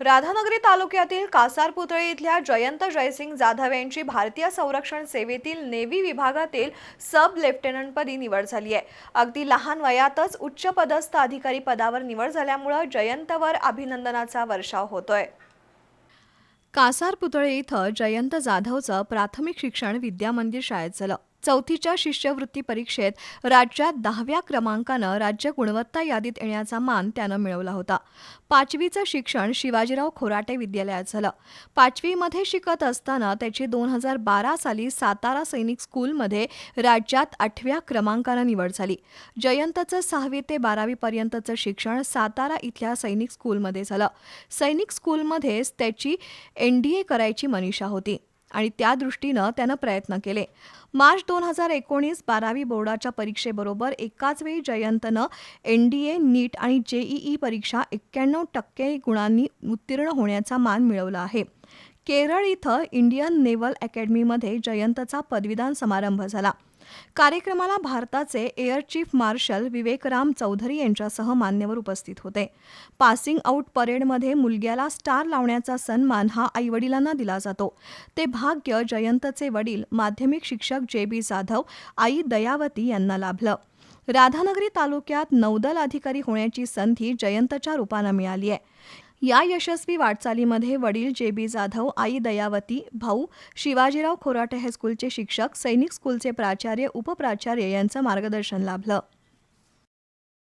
राधानगरी तालुक्यातील कासारपुतळे इथल्या जयंत जयसिंग जाधव यांची भारतीय संरक्षण सेवेतील नेव्ही विभागातील सब लेफ्टनंटपदी निवड झाली आहे. अगदी लहान वयातच उच्च पदस्थ अधिकारी पदावर निवड झाल्यामुळं जयंतवर अभिनंदनाचा वर्षाव होतोय. कासार पुतळे इथं जयंत जाधवचं प्राथमिक शिक्षण विद्यामंदिर शाळेत झालं. चौथीच्या शिष्यवृत्ती परीक्षेत राज्यात दहाव्या क्रमांकानं राज्य गुणवत्ता यादीत येण्याचा मान त्यानं मिळवला होता. पाचवीचं शिक्षण शिवाजीराव खोराटे विद्यालयात झालं. पाचवीमध्ये शिकत असताना त्याची दोन हजार बारा साली सातारा सैनिक स्कूलमध्ये राज्यात आठव्या क्रमांकानं निवड झाली. जयंतचं सहावी ते बारावीपर्यंतचं शिक्षण सातारा इथल्या सैनिक स्कूलमध्ये झालं. सैनिक स्कूलमध्येच त्याची एन डी ए करायची मनीषा होती. आणि त्या दृष्टीनं त्यानं प्रयत्न केले. मार्च दोन हजार एकोणीस बारावी बोर्डाच्या परीक्षेबरोबर एकाच वेळी जयंतनं एन डी ए नीट आणि जेईई परीक्षा एक्क्याण्णव टक्के गुणांनी उत्तीर्ण होण्याचा मान मिळवला आहे. केरळ इथं इंडियन नेव्हल अकॅडमीमध्ये जयंतचा पदवीदान समारंभ झाला. कार्यक्रमाला भारताचे air chief marshal Vivekram Chaudhari यांच्यासह मान्यवर उपस्थित होते. पासिंग आऊट परेडमध्ये मुलग्याला स्टार लावण्याचा सन्मान हा आईवडिलांना दिला जातो. ते भाग्य जयंतचे वडील माध्यमिक शिक्षक जे बी जाधव आई दयावती यांना लाभलं. राधानगरी तालुक्यात नौदल अधिकारी होण्याची संधी जयंतच्या रूपानं मिळाली आहे. या यशस्वी वाटचालीमध्ये वडील जे बी जाधव आई दयावती भाऊ शिवाजीराव खोराटे हायस्कूलचे शिक्षक सैनिक स्कूलचे प्राचार्य उपप्राचार्य यांचं मार्गदर्शन लाभलं.